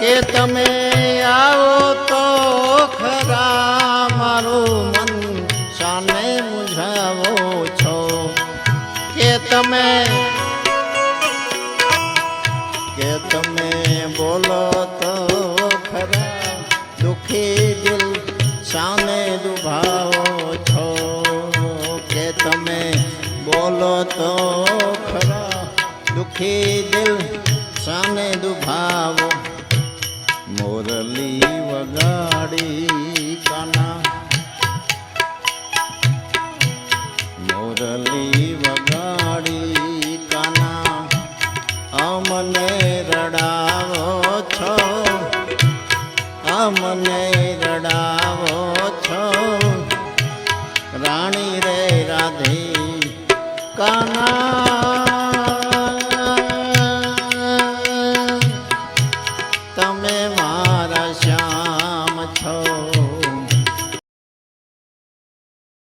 કે તમે આવો તો ખરા મારું મન શાને મુઝાવો છો? કે તમે કે તમે બોલો તો ખરા દુખી દિલ શાને દુભાવો છો? કે તમે બોલો તો ખરા દુખી દિલ શાને દુભાવો મોરલી વગાડી કાના મોરલી વગાડી કાના અમને રડાવો છો અમને રડાવો છો રાણી રે રાધે કાના તમે મારા શ્યામ છો.